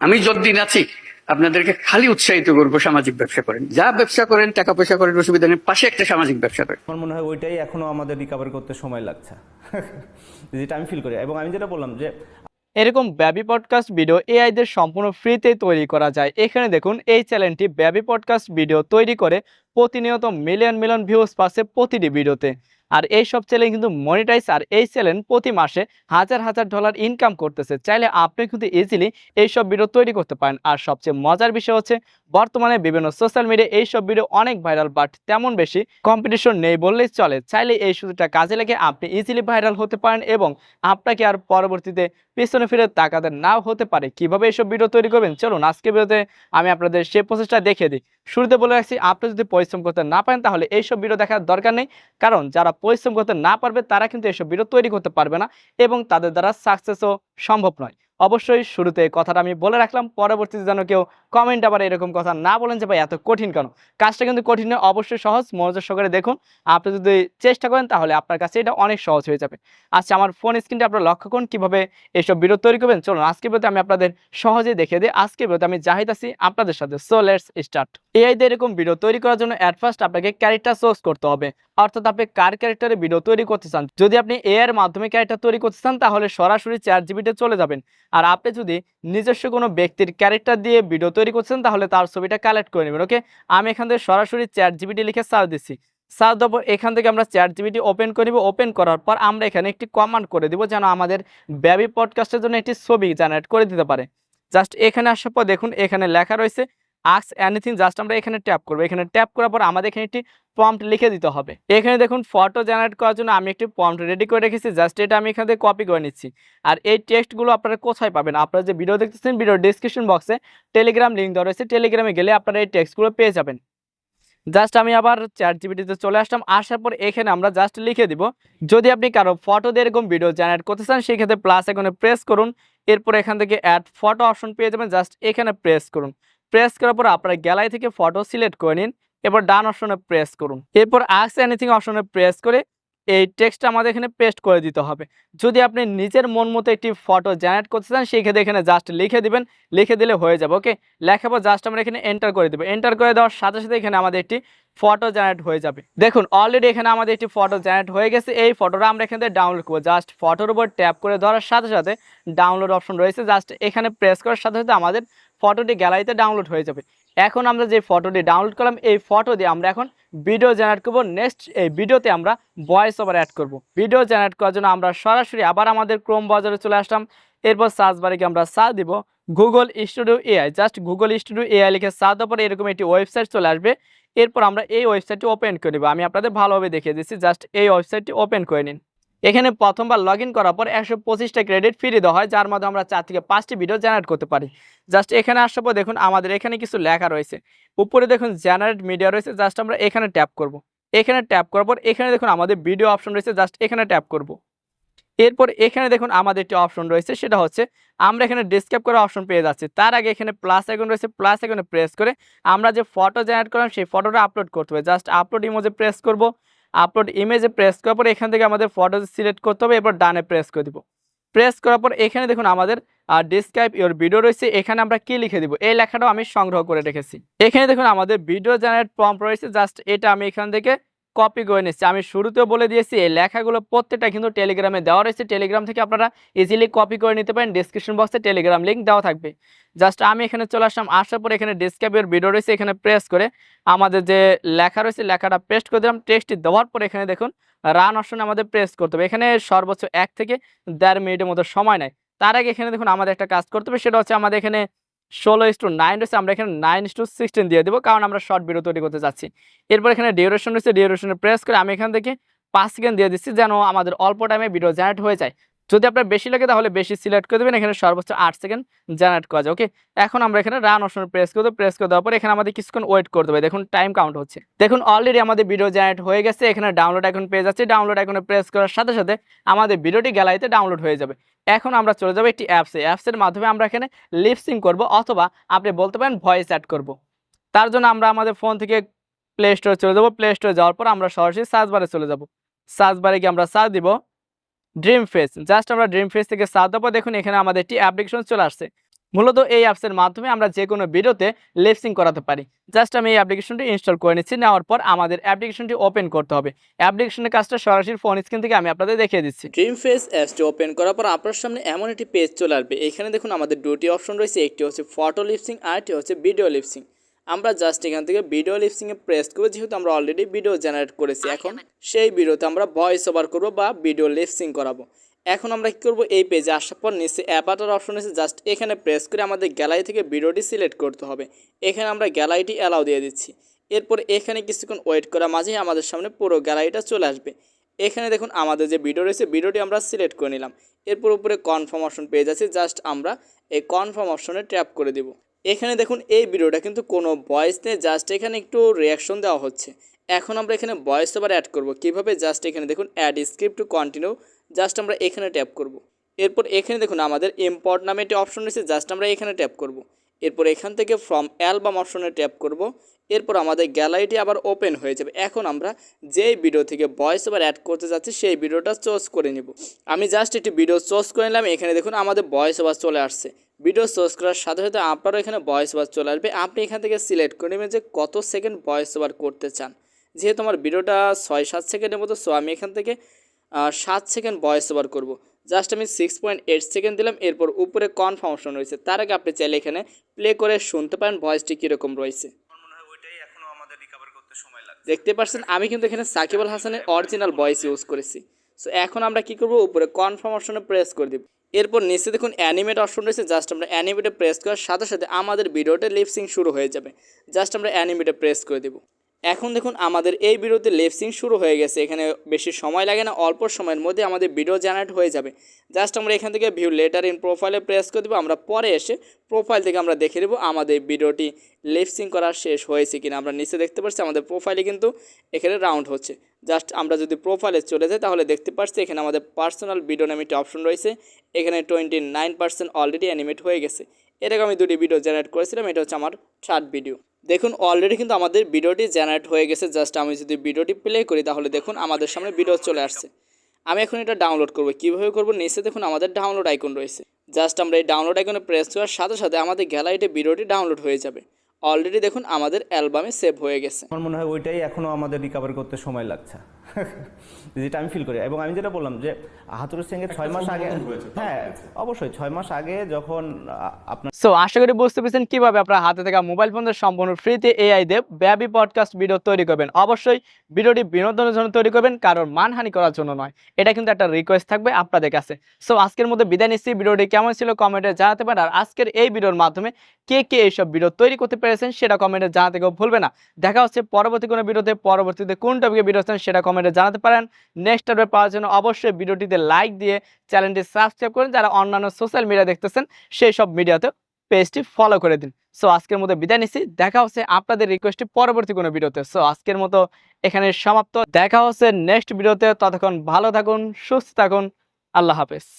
আমি যতদিন আছি আপনাদেরকে খালি উৎসাহিত করব সামাজিক ব্যবসা করেন। যা ব্যবসা করেন টাকা পয়সা করেন অসুবিধা নেই পাশে একটা সামাজিক ব্যবসা করেন। আমার মনে হয় ওইটাই এখনও আমাদের রিকভার করতে সময় লাগছে। যেটা আমি ফিল করি। এবং আমি যেটা বললাম যে এরকম ব্যাবি পডকাস্ট ভিডিও এআইদের সম্পূর্ণ ফ্রিতে তৈরি করা যায়। এখানে দেখুন এই চ্যানেলটি ব্যাবি পডকাস্ট ভিডিও তৈরি করে প্রতিনিয়ত মিলিয়ন মিলিয়ন ভিউজ পাচ্ছে প্রতিটি ভিডিওতে। আর এই সব চ্যানেল কিন্তু মনিটাইজ আর এই চ্যানেল প্রতি মাসে হাজার হাজার ডলার ইনকাম করতেছে। চাইলে আপনি কিন্তু ইজিলি এইসব ভিডিও তৈরি করতে পারেন। আর সবচেয়ে মজার বিষয় হচ্ছে, বর্তমানে বিভিন্ন সোশ্যাল মিডিয়া এইসব ভিডিও অনেক ভাইরাল বাট তেমন বেশি কম্পিটিশন নেই বললেই চলে। চাইলে এই সুযোগটা কাজে লেগে আপনি ইজিলি ভাইরাল হতে পারেন এবং আপনাকে আর পরবর্তীতে পিছনে ফিরে তাকাতে নাও হতে পারে। কীভাবে এইসব ভিডিও তৈরি করবেন? চলুন আজকে ভিডিওতে আমি আপনাদের সেই প্রসেসটা দেখে দিই। শুরুতে বলে রাখছি, আপনি যদি পরিশ্রম করতে না পারেন, তাহলে এইসব ভিডিও দেখার দরকার নেই। কারণ যারা পরিশ্রম করতে না পারবে, তারা কিন্তু এইসব ভিডিও তৈরি করতে পারবে না এবং তাদের দ্বারা সাকসেসও সম্ভব নয়। অবশ্যই শুরুতে কথাটা আমি বলে রাখলাম, পরবর্তীতে যেন কেউ কমেন্ট আবার এরকম কথা না বলেন যে, ভাই, এত কঠিন কেন? কাজটা কিন্তু কঠিন নয়, অবশ্যই সহজ, মনোযোগ সহকারে দেখুন। আপনি যদি চেষ্টা করেন, তাহলে আপনার কাছে এটা অনেক সহজ হয়ে যাবে। আচ্ছা আমার ফোন স্ক্রিনটা আপনারা লক্ষ্য করুন, কীভাবে এইসব ভিডিও তৈরি করবেন। চলুন আজকে ভিডিওতে আমি আপনাদের সহজেই দেখিয়ে দিই। আজকে ভিডিওতে আমি জাহিদ আছি আপনাদের সাথে। সো লেটস স্টার্ট এআই দিয়ে এরকম ভিডিও তৈরি করার জন্য অ্যাট ফার্স্ট আপনাকে ক্যারেক্টার সোর্স করতে হবে। অর্থাৎ আপনি কার ক্যারেক্টারে ভিডিও তৈরি করতে চান? যদি আপনি এ এর মাধ্যমে ক্যারেক্টার তৈরি করতে চান, তাহলে সরাসরি চার জিবিতে চলে যাবেন। আর আপনি যদি নিজস্ব কোনো ব্যক্তির ক্যারেক্টার দিয়ে ভিডিও তৈরি করছেন, তাহলে তার ছবিটা কালেক্ট করে নেবেন ওকে আমি এখান থেকে সরাসরি চ্যাট জিবিটি লিখে সার্চ দিচ্ছি। সার্চ দেবো এখান থেকে আমরা চ্যাট জিবিটি ওপেন করে নিব। ওপেন করার পর আমরা এখানে একটি কমান্ড করে দিব যেন আমাদের ব্যাবি পডকাস্টের জন্য একটি ছবি জেনারেট করে দিতে পারে। জাস্ট এখানে আসার পর দেখুন, এখানে লেখা রয়েছে আক্স এনিথিং জাস্ট আমরা এখানে ট্যাপ করব। এখানে ট্যাপ করার পর আমাদের এখানে একটি প্রম্পট লিখে দিতে হবে। এখানে দেখুন ফটো জেনারেট করার জন্য আমি একটি প্রম্পট রেডি করে রেখেছি। জাস্ট এটা আমি এখান থেকে কপি করে নিচ্ছি। আর এই টেক্সটগুলো আপনারা কোথায় পাবেন? আপনারা যে ভিডিও দেখতেছেন ভিডিও ডিসক্রিপশন বক্সে টেলিগ্রাম লিঙ্ক দেওয়া রয়েছে। টেলিগ্রামে গেলে আপনারা এই টেক্সটগুলো পেয়ে যাবেন। জাস্ট আমি আবার চ্যাট জিবিটিতে চলে আসলাম। আসার পর এখানে আমরা জাস্ট লিখে দিব। যদি আপনি কারও ফটো দিয়ে এরকম ভিডিও জেনারেট করতে চান সেই ক্ষেত্রে প্লাস এখানে প্রেস করুন। এরপর এখান থেকে অ্যাড ফটো অপশন পেয়ে যাবেন। জাস্ট এখানে প্রেস করুন। প্রেস করার পর আপনার গ্যালারি থেকে ফটো সিলেক্ট করে নিন, এরপর ডান অপশনে প্রেস করুন। এরপর আক্স এনিথিং অপশনে প্রেস করে এই টেক্সটটা আমাদের এখানে পেস্ট করে দিতে হবে। যদি আপনি নিজের মন মতো একটি ফটো জেনারেট করতে চান, সেই ক্ষেত্রে এখানে জাস্ট লিখে দিবেন, লিখে দিলে হয়ে যাবে ওকে পর জাস্ট আমরা এখানে এন্টার করে দেবো। এন্টার করে দেওয়ার সাথে সাথে এখানে আমাদের একটি ফটো জেনারেট হয়ে যাবে। দেখুন অলরেডি এখানে আমাদের একটি ফটো জেনারেট হয়ে গেছে। এই ফটোটা আমরা এখান থেকে ডাউনলোড করব। জাস্ট ফটোর উপর ট্যাপ করে ধরার সাথে সাথে ডাউনলোড অপশন রয়েছে। জাস্ট এখানে প্রেস করার সাথে সাথে আমাদের ফটোটি গ্যালারিতে ডাউনলোড হয়ে যাবে। এখন আমরা যে ফটোটি ডাউনলোড করলাম, এই ফটো দিয়ে আমরা এখন ভিডিও জেনারেট করব। নেক্সট এই ভিডিওতে আমরা ভয়েস ওভার অ্যাড করব। ভিডিও জেনারেট করার জন্য আমরা সরাসরি আবার আমাদের ক্রোম বাজারে চলে আসলাম। এরপর সার্চ বারে গিয়ে আমরা সার্চ দিব Google studio AI just Google studio AI লিখে সার্চ দেওয়ার পরে এরকম একটি ওয়েবসাইট চলে আসবে। এরপর আমরা এই ওয়েবসাইটটি ওপেন করে নেব। আমি আপনাদের ভালোভাবে দেখিয়ে দিচ্ছি। জাস্ট এই ওয়েবসাইটটি ওপেন করে নিন। এখানে প্রথমবার লগ ইন করার পর একশো পঁচিশটা ক্রেডিট ফ্রি দেওয়া হয়, যার মধ্যে আমরা চার থেকে পাঁচটি ভিডিও জেনারেট করতে পারি। জাস্ট এখানে আসার পর দেখুন, আমাদের এখানে কিছু লেখা রয়েছে। উপরে দেখুন জেনারেট মিডিয়া রয়েছে জাস্ট আমরা এখানে ট্যাপ করব। এখানে ট্যাপ করার পর এখানে দেখুন, আমাদের ভিডিও অপশন রয়েছে জাস্ট এখানে ট্যাপ করব। এরপর এখানে দেখুন, আমাদের একটি অপশন রয়েছে, সেটা হচ্ছে, আমরা এখানে ডিসক্রাইব করার অপশন পেয়ে যাচ্ছি। তার আগে এখানে প্লাস আইকন রয়েছে প্লাস আইকনে প্রেস করে আমরা যে ফটো জেনারেট করলাম, সেই ফটোটা আপলোড করতে হবে। জাস্ট আপলোড ইমোজে প্রেস করব। আপলোড ইমেজে প্রেস করার পর এখান থেকে আমাদের ফটো সিলেক্ট করতে হবে, এরপর ডানে প্রেস করে দিব। প্রেস করার পর এখানে দেখুন আমাদের আর ডিসক্রাইব ইউর ভিডিও রয়েছে, এখানে আমরা কি লিখে দিব? এই লেখাটাও আমি সংগ্রহ করে রেখেছি। এখানে দেখুন আমাদের ভিডিও জেনারেট প্রম্পট রয়েছে জাস্ট এটা আমি এখান থেকে কপি করে নিচ্ছি। আমি শুরুতেও বলে দিয়েছি, এই লেখাগুলো প্রত্যেকটা কিন্তু টেলিগ্রামে দেওয়া রয়েছে। টেলিগ্রাম থেকে আপনারা ইজিলি কপি করে নিতে পারেন। ডিসক্রিপশন বক্সে টেলিগ্রাম লিঙ্ক দেওয়া থাকবে। জাস্ট আমি এখানে চলে আসলাম। আসার পর এখানে ডিসক্রাইবের ভিডিও রয়েছে, এখানে প্রেস করে আমাদের যে লেখা রয়েছে, লেখাটা পেস্ট করে দিলাম। টেক্সটটি দেওয়ার পর এখানে দেখুন রান অপশনে আমাদের প্রেস করতে হবে। এখানে সর্বোচ্চ এক থেকে দেড় মিনিটের মতো সময় নেয়। তার আগে এখানে দেখুন, আমাদের একটা কাজ করতে হবে। সেটা হচ্ছে আমাদের এখানে ষোলো ইস টু নাইন রয়েছে, আমরা এখানে নাইন ইস টু সিক্সটিন দিয়ে দেবো, কারণ আমরা শর্ট ভিডিও তৈরি করতে যাচ্ছি এরপর এখানে ডিউরেশন রয়েছে, ডিউরেশনে প্রেস করে আমি এখান থেকে পাঁচ সেকেন্ড দিয়ে দিচ্ছি, যেন আমাদের অল্প টাইমে ভিডিও জেনারেট হয়ে যায়। যদি আপনার বেশি লাগে তাহলে বেশি সিলেক্ট করে দেবেন, এখানে সর্বোচ্চ আট সেকেন্ড জেনারেট করা যায় ওকে এখন আমরা এখানে রান অপশন প্রেস করে দেবো প্রেস করে দেওয়ার পর এখানে আমাদের কিছুক্ষণ ওয়েট করতে হবে দেখুন টাইম কাউন্ট হচ্ছে। দেখুন অলরেডি আমাদের ভিডিও জেনারেট হয়ে গেছে, এখানে ডাউনলোড এখন পেয়ে যাচ্ছে। ডাউনলোড এখনে প্রেস করার সাথে সাথে আমাদের ভিডিওটি গ্যালারিতে ডাউনলোড হয়ে যাবে। এখন আমরা চলে যাব একটি অ্যাপসে অ্যাপসের মাধ্যমে আমরা এখানে লিপসিং করব, অথবা আপনি বলতে পারেন ভয়েস অ্যাড করব। তার জন্য আমরা আমাদের ফোন থেকে প্লে স্টোরে চলে যাব। প্লে স্টোরে যাওয়ার পর আমরা সরাসরি সার্চ বারে চলে যাব। সার্চ বারে গিয়ে আমরা সার্চ দিব। ড্রিম ফেস জাস্ট আমরা ড্রিম ফেস থেকে সার্চ দেবো দেখুন, এখানে আমাদের একটি অ্যাপ্লিকেশন চলে আসছে। মূলত এই অ্যাপসের মাধ্যমে আমরা যে কোনো ভিডিওতে লিপসিং করাতে পারি। জাস্ট আমি এই অ্যাপ্লিকেশনটি ইনস্টল করে নিচ্ছি, নেওয়ার পর আমাদের অ্যাপ্লিকেশনটি ওপেন করতে হবে। অ্যাপ্লিকেশনের কাজটা সরাসরি ফোন স্ক্রিন থেকে আমি আপনাদের দেখিয়ে দিচ্ছি। ড্রিম ফেস অ্যাপসটি ওপেন করার পর আপনার সামনে এমন একটি পেজ চলে আসবে। এখানে দেখুন আমাদের দুটি অপশন রয়েছে, একটি হচ্ছে ফটো লিপসিং আর একটি হচ্ছে ভিডিও লিপসিং আমরা জাস্ট এখান থেকে ভিডিও লিপসিংয়ে প্রেস করব যেহেতু আমরা অলরেডি ভিডিও জেনারেট করেছি। এখন সেই ভিডিওতে আমরা ভয়েস ওভার করব বা ভিডিও লিপসিং করাবো। এখন আমরা কী করব এই পেজে আসার পর নিচে অ্যাপাটার অপশন আছে জাস্ট এখানে প্রেস করে আমাদের গ্যালারি থেকে ভিডিওটি সিলেক্ট করতে হবে। এখানে আমরা গ্যালারিটি অ্যালাউ দিয়ে দিচ্ছি। এরপর এখানে কিছুক্ষণ ওয়েট করা মাঝেই আমাদের সামনে পুরো গ্যালারিটা চলে আসবে। এখানে দেখুন আমাদের যে ভিডিও রয়েছে ভিডিওটি আমরা সিলেক্ট করে নিলাম। এরপর উপরে কনফার্ম অপশন পেয়ে যাচ্ছে জাস্ট আমরা এই কনফার্ম অপশনে ট্যাপ করে দেব। এখানে দেখুন এই ভিডিওটা কিন্তু কোনো ভয়েস নেই জাস্ট এখানে একটু রিয়াকশন দেওয়া হচ্ছে। এখন আমরা এখানে ভয়েস ওভার অ্যাড করব। কীভাবে? জাস্ট এখানে দেখুন add script to continue just আমরা এখানে ট্যাপ করব। এরপর এখানে দেখুন আমাদের ইম্পর্ট নামে একটি অপশন রয়েছে জাস্ট আমরা এখানে ট্যাপ করব। এরপর এখান থেকে ফ্রম অ্যালবাম অপশনে ট্যাপ করব। এরপর আমাদের গ্যালারিটি আবার ওপেন হয়ে যাবে। এখন আমরা যেই ভিডিও থেকে ভয়েস ওভার অ্যাড করতে যাচ্ছি, সেই ভিডিওটা চয়েস করে নিব। আমি জাস্ট একটি ভিডিও চয়েস করে নিলাম। এখানে দেখুন আমাদের ভয়েস ওভার চলে আসছে। ভিডিও সোর্স করার সাথে সাথে আপনারও এখানে ভয়েস ওভার চলে আসবে। আপনি এখান থেকে সিলেক্ট করে নেবেন যে কত সেকেন্ড ভয়েস ওভার করতে চান। যেহেতু আমার ভিডিওটা ছয় সাত সেকেন্ডের মতো সো আমি এখান থেকে সাত সেকেন্ড ভয়েস ওভার করব। জাস্ট আমি সিক্স পয়েন্ট এইট সেকেন্ড দিলাম এরপর উপরে কনফার্ম অপশন রয়েছে। তার আগে আপনি চাইলে এখানে প্লে করে শুনতে পারেন ভয়েসটি কীরকম রয়েছে। দেখতে পাচ্ছেন আমি কিন্তু এখানে সাকিব আল হাসানের অরিজিনাল ভয়েস ইউজ করেছি। সো এখন আমরা কি করব? উপরে কনফার্ম অপশনে প্রেস করে দিব। এরপর নিচে দেখুন অ্যানিমেট অপশন রয়েছে জাস্ট আমরা অ্যানিমেটে প্রেস করার সাথে সাথে আমাদের ভিডিওতে লিপসিং শুরু হয়ে যাবে। জাস্ট আমরা অ্যানিমেটে প্রেস করে দেব। এখন দেখুন আমাদের এই ভিডিওতে লিপসিং শুরু হয়ে গেছে, এখানে বেশি সময় লাগে না, অল্প সময়ের মধ্যে আমাদের ভিডিও জেনারেট হয়ে যাবে। জাস্ট আমরা এখান থেকে ভিউ লেটার ইন প্রোফাইলে প্রেস করে দেবো, আমরা পরে এসে প্রোফাইল থেকে আমরা দেখে দেবো আমাদের ভিডিওটি লিপসিং করা শেষ হয়েছে কিনা। আমরা নিচে দেখতে পাচ্ছি আমাদের প্রোফাইলে কিন্তু এখানে রাউন্ড হচ্ছে। জাস্ট আমরা যদি প্রোফাইলে চলে যাই, তাহলে দেখতে পাচ্ছি এখানে আমাদের পার্সোনাল ভিডিও নামে একটি অপশন রয়েছে। এখানে twenty nine percent already animate হয়ে গেছে। এটাকে আমি দুটি ভিডিও জেনারেট করেছিলাম, এটা হচ্ছে আমার থার্ড ভিডিও দেখুন অলরেডি কিন্তু আমাদের ভিডিওটি জেনারেট হয়ে গেছে। জাস্ট আমি যদি ভিডিওটি প্লে করি, তাহলে দেখুন আমাদের সামনে ভিডিও চলে আসছে। আমি এখন এটা ডাউনলোড করব। কীভাবে করব? নিচে দেখুন আমাদের ডাউনলোড আইকন রয়েছে। জাস্ট আমরা এই ডাউনলোড আইকনে প্রেস করার সাথে সাথে আমাদের গ্যালারিতে ভিডিওটি ডাউনলোড হয়ে যাবে। অলরেডি দেখুন আমাদের অ্যালবামে সেভ হয়ে গেছে। আমার মনে হয় ওইটাই এখনও আমাদের রিকভার করতে সময় লাগছে। যেটা আমি ফিল করি। এবং আমি যেটা বললাম যে হাতুরের সঙ্গে ছয় মাস আগে হ্যাঁ অবশ্যই ছয় মাস আগে যখন আপনার সো আশা করি বুঝতে পেরেছেন কীভাবে আপনার হাতে থাকা মোবাইল ফোনের সম্পূর্ণ ফ্রিতে এআই দিয়ে ব্যাবি পডকাস্ট ভিডিও তৈরি করবেন। অবশ্যই ভিডিওটি বিনোদনের জন্য তৈরি করবেন কারণ মানহানি করার জন্য নয়। এটা কিন্তু একটা রিকোয়েস্ট থাকবে আপনাদের কাছে। সো আজকের মধ্যে বিদায় নিচ্ছি। ভিডিওটি কেমন ছিল কমেন্টে জানাতে পারেন। আর আজকের এই ভিডিওর মাধ্যমে কে কে এইসব ভিডিও তৈরি করতে পেরেছেন সেটা কমেন্টে জানাতে কেউ ভুলবে না। দেখা হচ্ছে পরবর্তী কোনো ভিডিওতে পরবর্তীতে কোন টপিকে ভিডিও চান সেটা কমেন্টে জানাতে পারেন। নেক্সট আপডেট পাওয়ার জন্য অবশ্যই ভিডিওটিতে লাইক দিয়ে চ্যানেলটি সাবস্ক্রাইব করুন। যারা অন্যান্য সোশ্যাল মিডিয়া দেখতেছেন, সেই সব মিডিয়াতে পেজটি ফলো করে দিন। সো আজকের মতো বিদায় নিচ্ছি। দেখা হচ্ছে আপনাদের রিকোয়েস্টে পরবর্তী কোনো ভিডিওতে সো আজকের মতো এখানে সমাপ্ত। দেখা হচ্ছে নেক্সট ভিডিওতে ততক্ষণ ভালো থাকুন, সুস্থ থাকুন। আল্লাহ হাফেজ।